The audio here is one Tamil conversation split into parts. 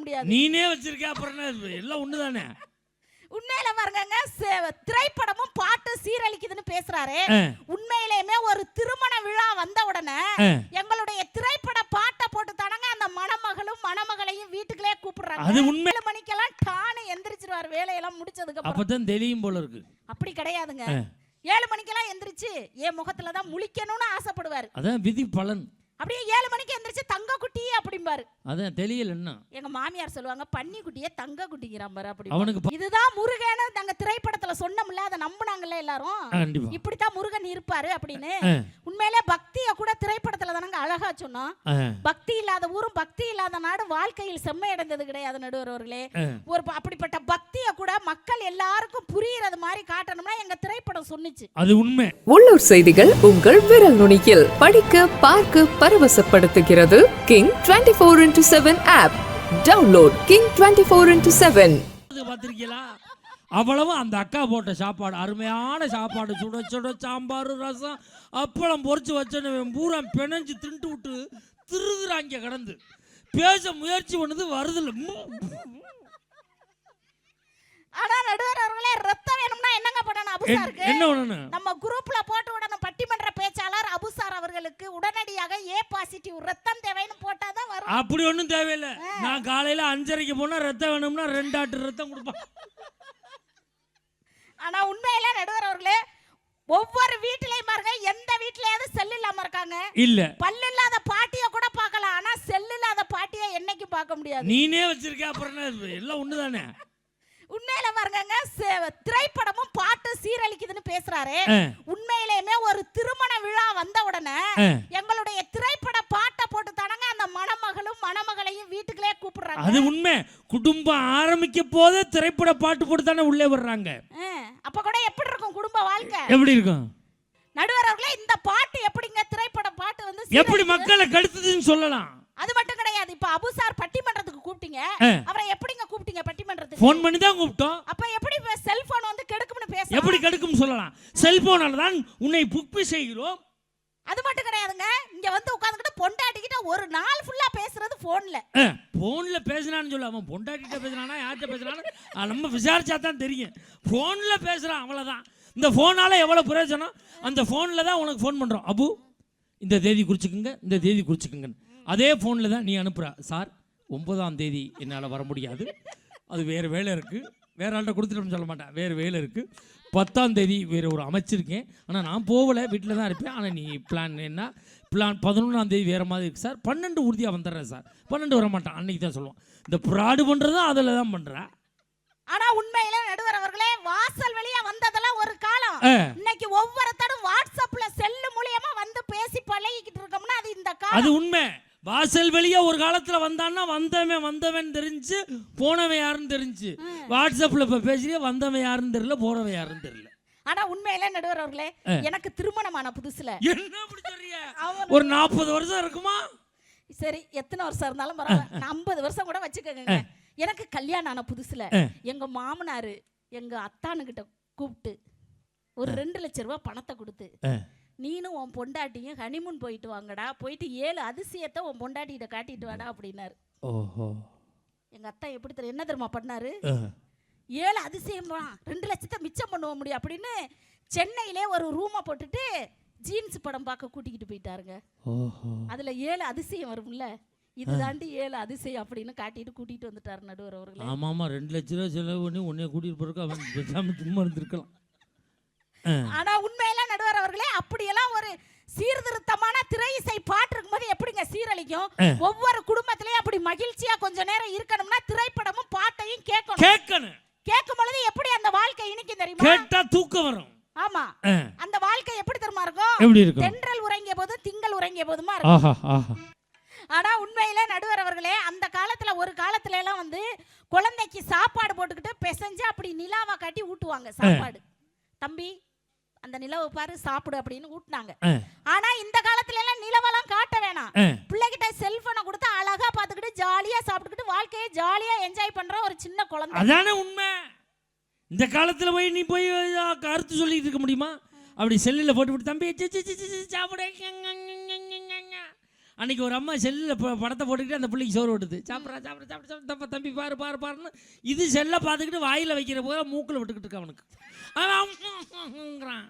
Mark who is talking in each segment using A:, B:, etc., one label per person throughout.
A: முடியாது.
B: நீனே வச்சிருக்க அப்புறம் எல்லாம் ஒண்ணுதானே?
A: உண்மையில பாருங்க திரைப்படமும் பாட்டு சீரழிக்குதுன்னு பேசுறாரு. உண்மையிலேயுமே ஒரு திருமண விழா வந்த உடனே. எங்களுடைய திரைப்பட பாட்டை போட்டு தானங்க அந்த மணமகளும் மணமகளையும் வீட்டுக்குள்ளே கூப்பிடுறாங்க.
B: அது உண்மை.
A: மணிக்கெல்லாம் டானு எந்திரிச்சிருவாரு வேலையெல்லாம் முடிச்சதுக்கு
B: அப்பதான் தெரியும் போல இருக்கு.
A: அப்படி கிடையாதுங்க. ஏழு மணிக்கெல்லாம் எந்திரிச்சு என் முகத்துல தான் முழிக்கணும்னு ஆசைப்படுவாரு.
B: அதான் விதி பலன்.
A: அப்படியே ஏழு மணிக்கு எந்திரிச்சு தங்க குட்டி அப்படிம்பாரு
B: அதான் தெரியல என்ன
A: எங்க மாமியார் சொல்லுவாங்க பன்னி குட்டியே தங்க குட்டிங்கிறான் பாரு அப்படி
B: அவனுக்கு
A: இதுதான் முருகன்னு நாங்க திரைப்படத்துல சொன்னோம்ல அதை நம்புனாங்கல்ல எல்லாரும்? இப்படித்தான் முருகன் இருப்பாரு அப்படின்னு. உண்மையிலே பக்திய கூட திரைப்படத்துல தானங்க அழகா சொன்னோம் பக்தி இல்லாத ஊரும் பக்தி இல்லாத நாடு வாழ்க்கையில் செம்மை அடைந்தது கிடையாது நடுவரவர்களே.
B: ஆ.
A: ஒரு அப்படிப்பட்ட பக்திய கூட மக்கள் எல்லாருக்கும் புரியறது மாதிரி காட்டணும்னா எங்க திரைப்படம் சொன்னுச்சு.
B: அது உண்மை.
C: உள்ளூர் செய்திகள் உங்கள் விரல் நுனியில். படிக்க பார்க்க பரவசப்படுத்துகிறது king twenty four into seven app download king twenty four into seven
B: பார்த்திருக்கீங்களா? அவ்வளவு அந்த அக்கா போட்ட சாப்பாடு அருமையான சாப்பாடு. சுட சுட சாம்பார் ரசம் அப்பளம் பொரிச்சு வச்சோன்னு பூரா பிணைஞ்சு தின்ட்டு விட்டு திருகுறாங்க கடந்து. பேச முயற்சி பண்ணது வருதில்ல
A: ஆனா நடுவரவர்களே ரத்தம் வேணும்னா என்னங்க பண்ணணும்?
B: என்ன பண்ணணும்?
A: நம்ம குரூப்ல போட்டு விடணும் பட்டிமன்ற பேச்சாளர் அபுசார் அவர்களுக்கு உடனடியாக ஏ பாசிட்டிவ் ரத்தம் தேவைன்னு போட்டாதான் வரும்.
B: அப்படி ஒன்றும் தேவையில்லை. நான் காலையில அஞ்சரைக்கு போனா ரத்தம் வேணும்னா ரெண்டு ஆட்டு ரத்தம் கொடுப்பான்
A: ஆனா உண்மையில நடுவர் அவர்களே ஒவ்வொரு வீட்டிலையும் பாருங்க எந்த வீட்லயாவது செல் இல்லாம இருக்காங்க.
B: இல்ல.
A: பல்லு இல்லாத பாட்டிய கூட பார்க்கலாம் ஆனா செல் இல்லாத பாட்டிய என்னைக்கு பார்க்க முடியாது.
B: நீனே வச்சிருக்க அப்புறம் எல்லாம் ஒண்ணுதானே?
A: உண்மையில பாருங்க திரைப்படமும் பாட்டு சீரழிக்குதுன்னு பேசுறாரு. உண்மையிலேயுமே ஒரு திருமண விழா வந்த உடனே. எங்களுடைய திரைப்பட பாட்டை போட்டு தானங்க அந்த மணமகளும் மணமகளையும் வீட்டுக்குள்ளே கூப்பிடுறாங்க.
B: அது உண்மை. குடும்பம் ஆரம்பிக்க போதே திரைப்பட பாட்டு போட்டு தானே உள்ளே வர்றாங்க.
A: அப்ப கூட எப்படி இருக்கும் குடும்ப வாழ்க்கை?
B: எப்படி இருக்கும்?
A: நடுவர் அவர்களே இந்த பாட்டு எப்படிங்க திரைப்பட பாட்டு வந்து
B: எப்படி? மக்களை கடுத்ததுன்னு சொல்லலாம்.
A: அது மட்டும் கிடையாது. இப்ப அபுசார் பட்டிமன்றத்துக்கு கூப்பிட்டீங்க. அவரை எப்படிங்க கூப்பிட்டீங்க
B: ஃபோன் பண்ணி தான் கூப்பிட்டோம்.
A: அப்ப எப்படி செல்போன் வந்து கெடுக்கும்னு பேச
B: எப்படி கடுக்கும் சொல்லலாம். செல்போனால தான் உன்னை புக் செய்கிறோம்.
A: அது மட்டும் கிடையாதுங்க. இங்க வந்து உட்கார்ந்துக்கிட்டு பொண்டாட்டிக்கிட்ட ஒரு நாள் ஃபுல்லா பேசுறது போன்ல
B: ஃபோனில் பேசுனான்னு சொல்ல. அவன் பொண்டாட்டிட்ட பேசுனானா யார்கிட்ட அது நம்ம விசாரிச்சா தான் தெரியும் ஃபோனில் பேசுகிறான் அவ்வளோதான் இந்த ஃபோனால் எவ்வளோ பிரயோஜனம்? அந்த ஃபோனில் தான் உனக்கு ஃபோன் பண்ணுறோம் அபு இந்த தேதி குறிச்சுக்குங்க இந்த தேதி குறிச்சுக்குங்க அதே ஃபோனில் தான் நீ அனுப்புற. சார் ஒன்பதாம் தேதி என்னால் வர முடியாது. அது வேறு வேலை இருக்குது வேற ஆள்கிட்ட கொடுத்துட்டோம்னு சொல்ல மாட்டேன். வேறு வேலை இருக்குது பத்தாம் தேதி வேறு ஒரு அமைச்சிருக்கேன். ஆனால் நான் போகலை. வீட்டில் தான் இருப்பேன். ஆனால் நீ பிளான் என்ன? பிளான் பதினொன்றாம் தேதி வேறு மாதிரி இருக்குது சார். பன்னெண்டு உறுதியாக வந்துடுறேன் சார். பன்னெண்டு வர மாட்டான். அன்னைக்கு தான் சொல்லுவான் இந்த ப்ராடு பண்ணுறதும் அதில் தான் பண்ணுறேன்
A: ஆனா உண்மையில நடுவர் அவர்களே வாசல் வெளியா வந்ததெல்லாம் ஒரு காலம். இன்னைக்கு ஒவ்வொருத்தரும் வாட்ஸ்அப்ல செல்லு மூலியமா வந்து பேசி பழகிக்கிட்டு இருக்கோம்னா அது இந்த
B: அது
A: காலம்.
B: உண்மை. வாசல் வெளியே ஒரு காலத்தில் வந்தான்னா வந்தவன் வந்தவன் தெரிஞ்சு போனவன் யாருன்னு தெரிஞ்சு. வாட்ஸ்அப்பில் இப்போ பேசுறிய? வந்தவன் யாருன்னு தெரியல போனவன் யாருன்னு தெரியல.
A: ஆனா உண்மையில நடுவர் அவர்களே. எனக்கு திருமணமான புதுசுல.
B: என்ன அப்படி ஒரு நாற்பது வருஷம் இருக்குமா?
A: சரி எத்தனை வருஷம் இருந்தாலும் பரவாயில்ல. ஐம்பது வருஷம் கூட வச்சுக்கோங்க. எனக்கு கல்யாணம் ஆன புதுசுல. எங்க மாமனாரு எங்க அத்தானுகிட்ட கூப்பிட்டு ஒரு ரெண்டு லட்ச ரூபாய் பணத்தை கொடுத்து. நீனும் உன் பொண்டாட்டியும் ஹனிமூன் போயிட்டு வாங்கடா. போயிட்டு ஏழு அதிசயத்தை உன் பொண்டாட்டிகிட்ட காட்டிட்டு வாடா அப்படின்னாரு.
B: ஓஹோ.
A: எங்க அத்தா எப்படி தெரியும் என்ன தெரியுமா பண்ணாரு. ஏழு அதிசயம் தான் ரெண்டு லட்சத்தை மிச்சம் பண்ணுவ முடியும் அப்படின்னு சென்னையிலே ஒரு ரூமை போட்டுட்டு ஜீன்ஸ் படம் பார்க்க கூட்டிக்கிட்டு போயிட்டாருங்க.
B: ஓஹோ.
A: அதுல ஏழு அதிசயம் வரும்ல. இது தாண்டி ஏழு அதிசயம் அப்படின்னு காட்டிட்டு கூட்டிட்டு வந்துட்டாரு நடுவர் அவர்களே.
B: ஆமாம் ஆமாம் ரெண்டு லட்ச ரூபா செலவு பண்ணி உன்னைய கூட்டிகிட்டு போறதுக்கு அவன் சும்மா இருந்திருக்கலாம்.
A: ஆனா உண்மையில நடுவர் அவர்களே அப்படியெல்லாம் ஒரு சீர்திருத்தமான திரை இசை பாட்டு இருக்கும்போது எப்படிங்க சீரழிக்கும்? ஒவ்வொரு குடும்பத்திலயும் அப்படி மகிழ்ச்சியா கொஞ்ச நேரம் இருக்கணும்னா திரைப்படமும் பாட்டையும் கேட்கணும்.
B: கேட்கணும்.
A: கேட்கும் பொழுது எப்படி அந்த வாழ்க்கை இனிக்கும் தெரியுமா?
B: கேட்டா தூக்கம் வரும்.
A: ஆமா. அந்த வாழ்க்கை எப்படி தெரியுமா இருக்கும்?
B: எப்படி இருக்கும்?
A: தென்றல் உறங்கிய போது திங்கள் உறங்கிய போதுமா இருக்கும். ஆனா உண்மையில நடுவர் அவர்களே அந்த காலத்துல ஒரு காலத்துல எல்லாம் வந்து குழந்தைக்கு சாப்பாடு போட்டுக்கிட்டு பிசைஞ்சு அப்படி நிலாவா காட்டி ஊட்டுவாங்க சாப்பாடு. தம்பி அந்த நிலவை பாரு சாப்பிடு அப்படின்னு ஊட்டினாங்க. ஆனா இந்த காலத்துல எல்லாம் நிலவெல்லாம் காட்ட வேணாம். பிள்ளைகிட்ட செல்போனை கொடுத்து அழகா பாத்துக்கிட்டு ஜாலியா சாப்பிட்டுக்கிட்டு வாழ்க்கையை ஜாலியா என்ஜாய் பண்ற ஒரு சின்ன குழந்தை.
B: அதானே உண்மை. இந்த காலத்தில் போய் நீ போய் கருத்து சொல்லிட்டு இருக்க முடியுமா? அப்படி செல்லில் போட்டு விட்டு தம்பி சாப்பிடு. அன்னைக்கு ஒரு அம்மா செல்லில் படத்தை போட்டுக்கிட்டு அந்த பிள்ளைக்கு சோறு ஓட்டுது சாப்பிட்றா சாப்பிட்ற சாப்பிட சாப்பிட தம்பி பாரு பாரு பாருன்னு இது செல்லை பார்த்துக்கிட்டு வாயில் வைக்கிற போது மூக்கில் விட்டுக்கிட்டு இருக்கு அவனுக்கு. அவன்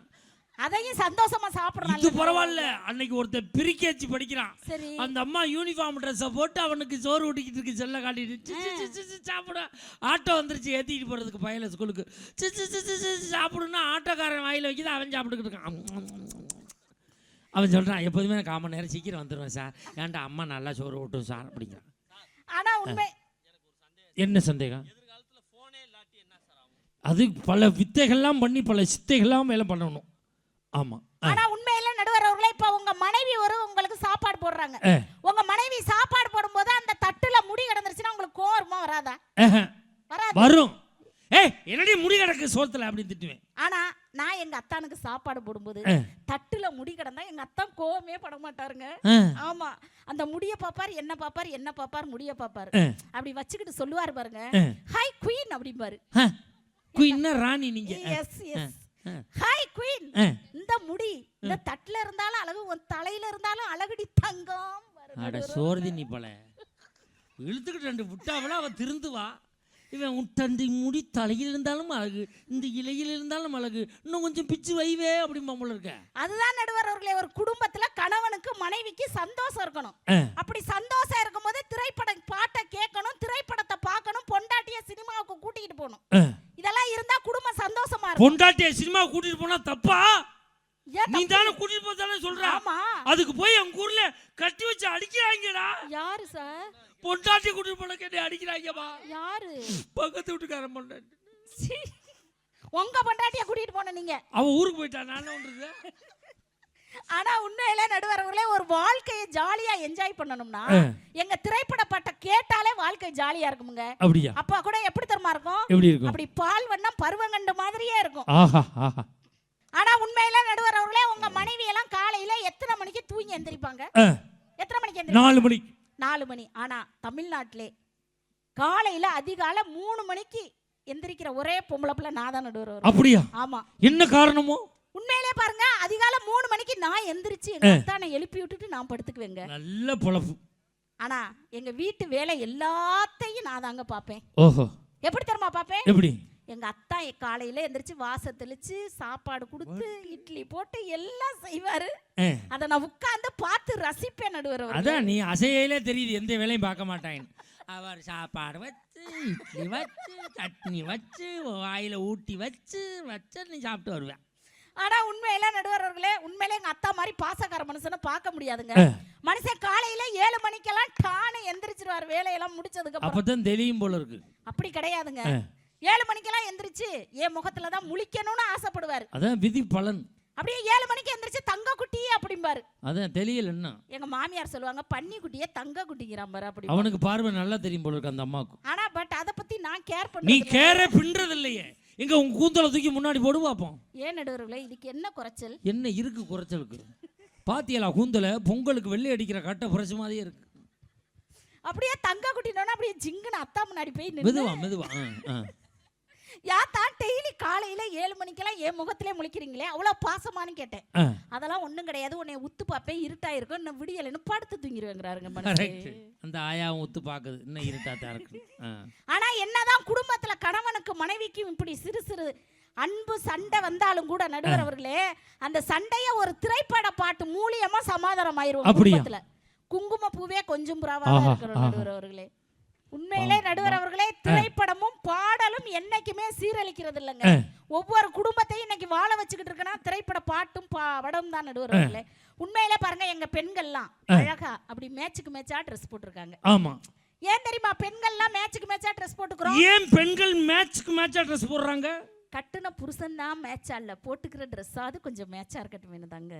A: அதையும் சந்தோஷமா
B: இது
A: சாப்பிடுறாங்க
B: பரவாயில்ல. அன்னைக்கு ஒருத்தன் பிரிக்கேச்சு படிக்கிறான். அந்த அம்மா யூனிஃபார்ம் ட்ரெஸ்ஸை போட்டு அவனுக்கு சோறு ஊட்டிக்கிட்டு இருக்கு செல்ல காட்டிட்டு. சாப்பிட. ஆட்டோ வந்துருச்சு ஏற்றிட்டு போகிறதுக்கு பையல ஸ்கூலுக்கு சாப்பிடுன்னா ஆட்டோக்காரன் வாயில் வைக்கிது அவன் சாப்பிட்டுக்கிட்டு இருக்கான். அவன் சொல்கிறான் எப்போதுமே நான் காமன் நேரம் சீக்கிரம் வந்துடுவேன் சார். ஏன்டா அம்மா நல்லா சோறு ஊட்டும் சார் அப்படிங்கிறான்.
A: ஆனா உண்மை
B: என்ன சந்தேகம்? அது பல வித்தைகள்லாம் பண்ணி பல சித்தைகள்லாம் மேலே பண்ணணும். ஆமாம்
A: ஆனா உண்மையில நடுவர் அவர்களே இப்ப உங்க மனைவி ஒரு உங்களுக்கு சாப்பாடு போடுறாங்க.
B: ஆ.
A: உங்க மனைவி சாப்பாடு போடும்போது அந்த தட்டுல முடி கிடந்துருச்சுன்னா உங்களுக்கு கோவமா வராதா? வராது.
B: வரும். ஏய் என்னடி முடி கிடக்கு சோத்துல அப்படின்னு திட்டுவேன்.
A: ஆனா நான் எங்க அத்தானுக்கு சாப்பாடு போடும்போது. தட்டுல முடி கிடந்தா எங்க அத்தான் கோவமே பட மாட்டாருங்க ஆமா. அந்த முடிய பாப்பார் என்ன பாப்பார் என்ன பாப்பார் முடிய பாப்பார். அப்படி வச்சுக்கிட்டு சொல்லுவாரு பாருங்க. ஹாய் குயின் அப்படிம்பாரு.
B: ஆ. குயின்னா ராணி நீங்க.
A: Yes yes. Hi queen. இந்த முடி இந்த தட்டுல இருந்தாலும் அழகு உன் தலையில இருந்தாலும் அழகுடி தங்கம்.
B: அட. சோர்தி நீ போல. இழுத்துக்கிட்டு ரெண்டு விட்டாவள அவ திருந்துவா. இவன் உட்டண்டி முடி தலையில் இருந்தாலும் அழகு இந்த இலையில் இருந்தாலும் அழகு. இன்னும் கொஞ்சம் பிச்சு வைவே அப்படிம்பா போல இருக்க.
A: அதுதான் நடுவர் அவர்களே ஒரு குடும்பத்துல கணவனுக்கு மனைவிக்கு சந்தோஷம் இருக்கணும். அப்படி சந்தோஷம் இருக்கும்போது திரைப்படம் பாட்டை கேட்கணும் திரைப்படத்தை பார்க்கணும் பொண்டாட்டிய சினிமாவுக்கு கூட்டிக்கிட்டு போகணும். இதெல்லாம் இருந்தா குடும்பம் சந்தோஷமா இருக்கும்.
B: பொண்டாட்டிய சினிமா கூட்டிட்டு போனா தப்பா? நீ? தானே கூட்டிட்டு போதானே சொல்ற? அதுக்கு போய் எங்க ஊர்ல கட்டி வச்சு அடிக்கிறாங்கடா.
A: யாரு சார்?
B: பொண்டாட்டி கூட்டிட்டு போன கேட்டு அடிக்கிறாங்கப்பா
A: யாரு?
B: பக்கத்து வீட்டுக்காரன் பொண்டாட்டி.
A: உங்க பொண்டாட்டிய கூட்டிட்டு போன நீங்க.
B: அவ ஊருக்கு போயிட்டா நான் பண்றது?
A: ஆனா உண்மையில நடுவர்களே ஒரு வாழ்க்கையை ஜாலியா என்ஜாய் பண்ணணும்னா. எங்க திரைப்பட பாட்டை கேட்டாலே வாழ்க்கை ஜாலியா இருக்குமுங்க.
B: அப்படியா?
A: அப்பா கூட எப்படி தெரியுமா இருக்கும்?
B: எப்படி இருக்கும்?
A: அப்படி பால் வண்ணம் பருவங்கண்டு மாதிரியே இருக்கும். ஆனா உண்மையில நடுவர் அவர்களே உங்க மனைவி எல்லாம் காலையில எத்தனை மணிக்கு தூங்கி எந்திரிப்பாங்க? எத்தனை மணிக்கு
B: நாலு மணிக்கு.
A: நாலு மணி. ஆனா தமிழ்நாட்டிலே காலையில அதிகாலை மூணு மணிக்கு எந்திரிக்கிற ஒரே பொம்பளை பிள்ளை நான் தான் நடுவர்.
B: அப்படியா?
A: ஆமா.
B: என்ன காரணமோ?
A: உண்மையிலே பாருங்க அதிகாலை மூணு மணிக்கு நான் எந்திரிச்சு எங்க அத்தானை எழுப்பி விட்டுட்டு நான் படுத்துக்குவேங்க.
B: நல்ல பொழப்பு.
A: ஆனா எங்க வீட்டு வேலை எல்லாத்தையும் நான் தாங்க பார்ப்பேன்.
B: ஓஹோ.
A: எப்படி தெரியுமா பார்ப்பேன்?
B: எப்படி?
A: எங்க அத்தா காலையில எந்திரிச்சு வாச தெளிச்சு சாப்பாடு கொடுத்து இட்லி போட்டு எல்லாம் செய்வாரு. அதை நான் உட்கார்ந்து பார்த்து ரசிப்பேன் நடுவர்.
B: அதான் நீ அசையிலே தெரியுது எந்த வேலையும் பார்க்க மாட்டாங்க அவர் சாப்பாடு வச்சு இட்லி வச்சு சட்னி வச்சு வாயில ஊட்டி வச்சு வச்சு நீ சாப்பிட்டு வருவேன்
A: ஆனா உண்மையில நடுவர் அவர்களே உண்மையில எங்க அத்தா மாதிரி பாசக்கார மனுஷனை பார்க்க முடியாதுங்க. மனுஷன் காலையில ஏழு மணிக்கெல்லாம் டானு எந்திரிச்சிருவாரு வேலையெல்லாம் முடிச்சதுக்கு
B: அப்பதான் தெரியும் போல இருக்கு.
A: அப்படி கிடையாதுங்க. ஏழு மணிக்கெல்லாம் எந்திரிச்சு என் முகத்துல தான் முழிக்கணும்னு ஆசைப்படுவாரு.
B: அதான் விதி பலன்.
A: அப்படியே ஏழு மணிக்கு எந்திரிச்சு தங்க குட்டி அப்படிம்பாரு.
B: அதான் தெரியல என்ன?
A: எங்க மாமியார் சொல்லுவாங்க பன்னி குட்டியே தங்க குட்டிங்கிறான் பாரு அப்படி
B: அவனுக்கு பார்வை நல்லா தெரியும் போல இருக்கு அந்த அம்மாவுக்கு.
A: ஆனா பட் அத பத்தி நான் கேர்
B: நீ
A: பண்ணி
B: கேரே பின்றது இல்லையே எங்க உங்க கூந்தலை தூக்கி முன்னாடி போடு பார்ப்போம்
A: ஏன் நடுவர்களே இதுக்கு என்ன குறைச்சல்?
B: என்ன இருக்கு குறைச்சலுக்கு? பாத்தியலா கூந்தலை பொங்கலுக்கு வெள்ளை அடிக்கிற கட்டை புரட்சி மாதிரியே இருக்கு.
A: அப்படியே தங்க குட்டினோன்னா அப்படியே ஜிங்குன்னு அத்தா முன்னாடி போய்
B: மெதுவா மெதுவா ஆ, ஆ.
A: யா தான் டெய்லி காலையில ஏழு மணிக்கெல்லாம் என் முகத்திலே முழிக்கிறீங்களே அவ்வளவு பாசமான்னு கேட்டேன். அதெல்லாம் ஒண்ணும் கிடையாது உன்னை உத்து பார்ப்பேன் இருட்டா இருக்கும் இன்னும் விடியலைன்னு படுத்து தூங்கிடுவேங்கிறாருங்க
B: அந்த ஆயாவும் ஒத்து பாக்குது இன்னும் இருட்டாத்தான் இருக்கு ஆ.
A: ஆனா என்னதான் குடும்பத்துல கணவனுக்கு மனைவிக்கும் இப்படி சிறு சிறு அன்பு சண்டை வந்தாலும் கூட நடுவர் அவர்களே அந்த சண்டைய ஒரு திரைப்பட பாட்டு மூலியமா சமாதானம்
B: அப்படியா?
A: குடும்பத்துல குங்கும பூவே கொஞ்சம் புறாவா இருக்கிற. நடுவர் அவர்களே உண்மையிலே நடுவர் அவர்களே திரைப்படமும் பாடலும் என்னைக்குமே சீரழிக்கிறது இல்லைங்க. ஒவ்வொரு குடும்பத்தையும் இன்னைக்கு வாழ வச்சுக்கிட்டு இருக்கனா திரைப்பட பாட்டும் படம் தான் நடுவர் அவர்களே. உண்மையிலே பாருங்க எங்க பெண்கள்லாம் அழகா அப்படி மேட்சுக்கு மேட்சா ட்ரெஸ் போட்டிருக்காங்க.
B: ஆமா.
A: ஏன் தெரியுமா பெண்கள்லாம் மேட்சுக்கு மேட்சா ட்ரெஸ் போட்டுக்கிறோம்?
B: ஏன் பெண்கள் மேட்ச்க்கு மேட்சா ட்ரெஸ் போடுறாங்க?
A: கட்டுன புருஷன் தான் மேட்சா இல்ல போட்டுக்கிற ட்ரெஸ்ஸாவது கொஞ்சம் மேட்சா இருக்கட்டும் தாங்க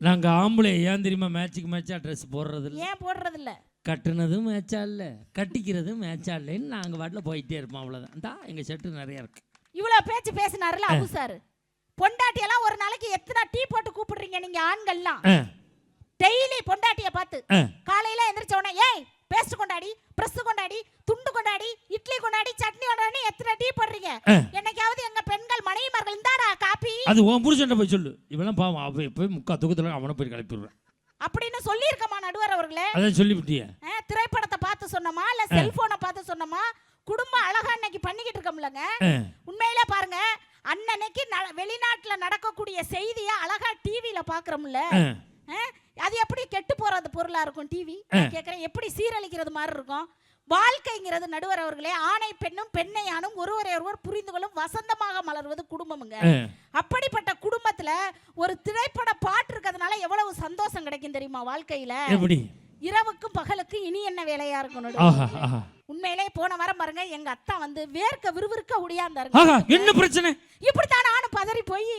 B: நாங்க ஆம்பளை ஏன் தெரியுமா மேட்ச்க்கு மேட்சா ட்ரெஸ் போடுறது இல்ல
A: ஏன் போடுறது இல்ல
B: கட்டுனதும் மேட்சா இல்ல கட்டிக்கிறதும் மேட்சா இல்லைன்னு நாங்க வாட்டில் போயிட்டே இருப்போம் அவ்வளவுதான். தான் எங்க செட்டு நிறைய இருக்கு.
A: இவ்வளவு பேச்சு பேசினாருல அபு சார்? பொண்டாட்டி எல்லாம் ஒரு நாளைக்கு எத்தனை டீ போட்டு கூப்பிடுறீங்க நீங்க ஆண்கள்லாம்? டெய்லி பொண்டாட்டிய பார்த்து. காலையில எந்திரிச்ச உடனே ஏய் பேஸ்ட் கொண்டாடி பிரஸ் கொண்டாடி துண்டு கொண்டாடி இட்லி கொண்டாடி சட்னி கொண்டாடி எத்தனை டீ போடுறீங்க. என்னைக்காவது எங்க பெண்கள் மனைவிமார்கள் இந்தாடா காப்பி.
B: அது உன் புருஷன்ட்ட போய் சொல்லு. இவெல்லாம் பாவம். அவ போய் முக்கா தூக்கத்துல அவனை போய் கிளப்பிடுவேன்
A: அப்படின்னு சொல்லியிருக்கமா நடுவர் அவர்களே?
B: அதான் சொல்லிவிட்டிய.
A: திரைப்படத்தை பார்த்து சொன்னோமா இல்ல செல்போனை பார்த்து சொன்னோமா? குடும்பம் அழகா இன்னைக்கு பண்ணிக்கிட்டு இருக்கோம்லங்க. உண்மையிலே பாருங்க அன்னன்னைக்கு வெளிநாட்டுல நடக்கக்கூடிய செய்தியை அழகா டிவியில பாக்குறோம்ல அது எப்படி கெட்டு போறது பொருளா இருக்கும் டிவி கேக்குறேன் எப்படி சீரழிக்கிறது மாதிரி இருக்கும்? வாழ்க்கைங்கிறது நடுவர் அவர்களே ஆணை பெண்ணும் பெண்ணை ஆணும் ஒருவரை ஒருவர் புரிந்து கொள்ளும் வசந்தமாக மலர்வது குடும்பமுங்க. அப்படிப்பட்ட குடும்பத்துல ஒரு திரைப்பட பாட்டு இருக்கிறதுனால எவ்வளவு சந்தோஷம் கிடைக்கும் தெரியுமா வாழ்க்கையில? இரவுக்கும் பகலுக்கும் இனி என்ன வேலையா?
B: ஆஹா
A: உண்மையிலே போன வாரம் பாருங்க எங்க அத்தா வந்து வேர்க்க விறுவிறுக்க
B: ஆஹா
A: ஒடியாந்தாருங்க
B: என்ன பிரச்சனை?
A: இப்படித்தான் நானும் பதறி போய்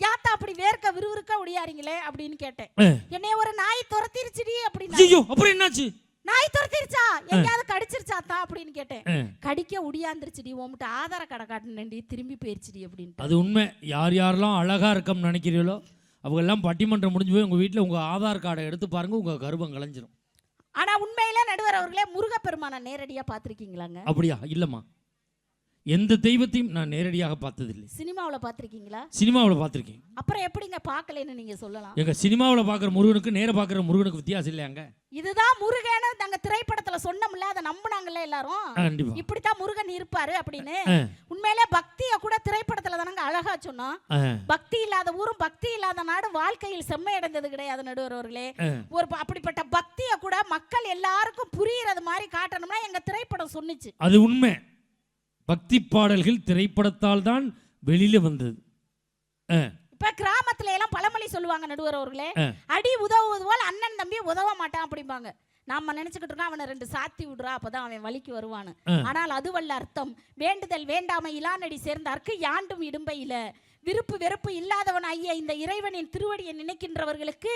A: யாத்தா அப்படி வேர்க்க விறுவிறுக்க ஒடியாரீங்களே அப்படின்னு கேட்டேன். என்னைய ஒரு நாய் துரத்திருச்சுடி அப்படின்னா
B: அப்புறம் என்னாச்சு?
A: நாய் துரத்திருச்சா? எங்கேயாவது கடிச்சிருச்சாத்தா அப்படின்னு கேட்டேன். கடிக்க ஒடியாந்துருச்சுடி உன்கிட்ட ஆதார கடை காட்டுனேன்டி திரும்பி போயிருச்சுடி அப்படின்ட்டு.
B: அது உண்மை. யார் யாரெல்லாம் அழகா இருக்கம்னு நினைக்கிறீங்களோ அவங்க எல்லாம் பட்டிமன்றம் முடிஞ்சு போய் உங்க வீட்டில் உங்க ஆதார் கார்டை எடுத்து பாருங்க உங்க கர்ப்பம் கலைஞ்சிரும்.
A: ஆனா உண்மையில நடுவர் அவர்களே முருகப்பெருமானை நேரடியா பாத்திருக்கீங்களாங்க
B: அப்படியா? இல்லம்மா. எந்த தெய்வத்தையும் நான் நேரடியாக பார்த்ததில்லை.
A: சினிமாவுல பாத்திருக்கீங்களா
B: சினிமாவில் பார்த்துருக்கேன்.
A: அப்புறம் எப்படிங்க பார்க்கலன்னு நீங்க சொல்லலாம்.
B: எங்க சினிமாவில் பார்க்குற முருகனுக்கு நேர பார்க்குற முருகனுக்கு வித்தியாசம் இல்லையாங்க
A: இதுதான் முருகன்னு நாங்க திரைப்படத்துல சொன்னோம்ல அதை நம்புனாங்கல்ல எல்லாரும்.
B: கண்டிப்பா.
A: இப்படித்தான் முருகன் இருப்பாரு அப்படின்னு. உண்மையிலே பக்திய கூட திரைப்படத்துல தானங்க அழகா சொன்னோம் பக்தி இல்லாத ஊரும் பக்தி இல்லாத நாடு வாழ்க்கையில் செம்மை அடைந்தது கிடையாது நடுவர்களே
B: ஆ.
A: ஒரு அப்படிப்பட்ட பக்திய கூட மக்கள் எல்லாருக்கும் புரியறது மாதிரி காட்டணும்னா எங்க திரைப்படம் சொன்னுச்சு.
B: அது உண்மை. பக்தி பாடல்கள் திரைப்படத்தால் தான் வெளியில வந்தது.
A: இப்ப கிராமத்துல எல்லாம் பழமொழி சொல்லுவாங்க நடுவர் அவர்களே. அடி உதவுவது போல் அண்ணன் தம்பி உதவ மாட்டான் அப்படிம்பாங்க. நாம நினைச்சுக்கிட்டு இருக்கோம் அவனை ரெண்டு சாத்தி விடுறா அப்பதான் அவன் வலிக்கு வருவான்னு. ஆனால் அதுவல்ல அர்த்தம். வேண்டுதல் வேண்டாமை இலானடி சேர்ந்தார்க்கு யாண்டும் இடும்பையில விருப்பு வெறுப்பு இல்லாதவன் ஐயா இந்த இறைவனின் திருவடியை நினைக்கின்றவர்களுக்கு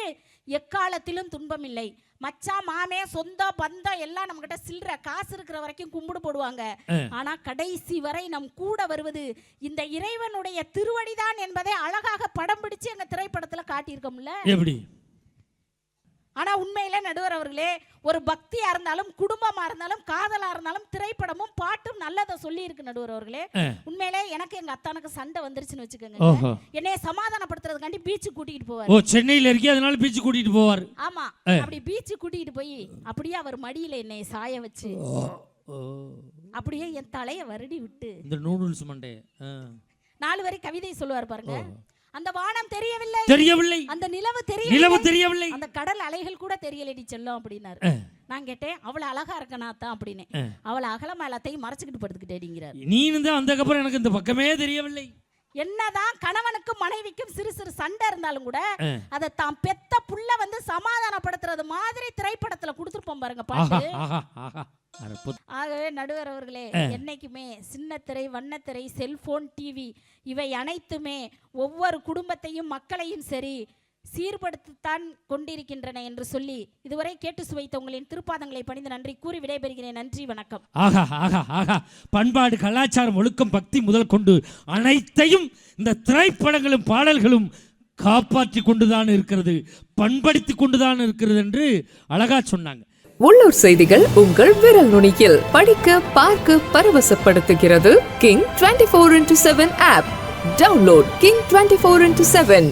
A: எக்காலத்திலும் துன்பம் இல்லை மச்சான் மாமே சொந்தம் பந்தம் எல்லாம் நம்ம கிட்ட சில்லற காசு இருக்கிற வரைக்கும் கும்பிடு போடுவாங்க. ஆனா கடைசி வரை நம் கூட வருவது இந்த இறைவனுடைய திருவடிதான் என்பதை அழகாக படம் பிடிச்சு எங்க திரைப்படத்துல காட்டியிருக்கோம்ல.
B: எப்படி?
A: ஆனா உண்மையில நடுவர் அவர்களே ஒரு பக்தியா இருந்தாலும் குடும்பமா இருந்தாலும் காதலா இருந்தாலும் திரைப்படமும் பாட்டும் நல்லதை சொல்லி இருக்கு நடுவர் அவர்களே. உண்மையிலே எனக்கு எங்க அத்தானுக்கு சண்டை வந்துருச்சுன்னு வச்சுக்கோங்க என்னைய சமாதானப்படுத்துறதுக்காண்டி பீச்சு கூட்டிட்டு போவார்.
B: ஓ சென்னையில் இருக்கே அதனால பீச்சு கூட்டிட்டு போவார்.
A: ஆமா.
B: ஆ.
A: அப்படி பீச்சு கூட்டிட்டு போய் அப்படியே அவர் மடியில என்னை சாய வச்சு அப்படியே என் தலைய வருடி விட்டு.
B: இந்த நூடுல்ஸ் மண்டே.
A: நாலு வரை கவிதை சொல்லுவார் பாருங்க. அந்த வானம் தெரியவில்லை.
B: தெரியவில்லை.
A: அந்த நிலவு
B: நிலவு
A: தெரியவில்லை. அந்த கடல் அலைகள் கூட தெரியலடி செல்லும் அப்படின்னாரு. நான் கேட்டேன் அவளை அழகா இருக்கனா தான் அப்படின்னு. அவளை அகலமா எல்லாத்தையும் மறைச்சுக்கிட்டு படுத்துக்கிட்டேடிங்கிறார்.
B: நீனு தான் வந்ததுக்கப்புறம் எனக்கு இந்த பக்கமே தெரியவில்லை.
A: என்னதான் கணவனுக்கும் மனைவிக்கும் சிறு சிறு சண்டை இருந்தாலும் கூட. அதை தான் பெத்த புள்ள வந்து சமாதானப்படுத்துறது மாதிரி திரைப்படத்துல கொடுத்துருப்போம் பாருங்க பாட்டு. ஆகவே நடுவர் அவர்களே என்னைக்குமே சின்னத்திரை வண்ணத்திரை செல்போன் டிவி இவை அனைத்துமே ஒவ்வொரு குடும்பத்தையும் மக்களையும் சரி சீர்படுத்தித்தான் கொண்டிருக்கின்றன என்று சொல்லி இதுவரை கேட்டு சுவைத்த உங்களின் திருப்பாதங்களை பணிந்து நன்றி கூறி விடைபெறுகிறேன். நன்றி வணக்கம்.
B: ஆகா ஆகா ஆகா பண்பாடு கலாச்சாரம் ஒழுக்கம் பக்தி முதல் கொண்டு அனைத்தையும் இந்த திரைப்படங்களும் பாடல்களும் காப்பாற்றி கொண்டுதான் இருக்கிறது பண்படுத்தி கொண்டுதான் இருக்கிறது என்று அழகா சொன்னாங்க.
C: உள்ளூர் செய்திகள் உங்கள் விரல் நுனியில். படிக்க பார்க்க பரவசப்படுத்துகிறது. King twenty four into seven app download king twenty four into seven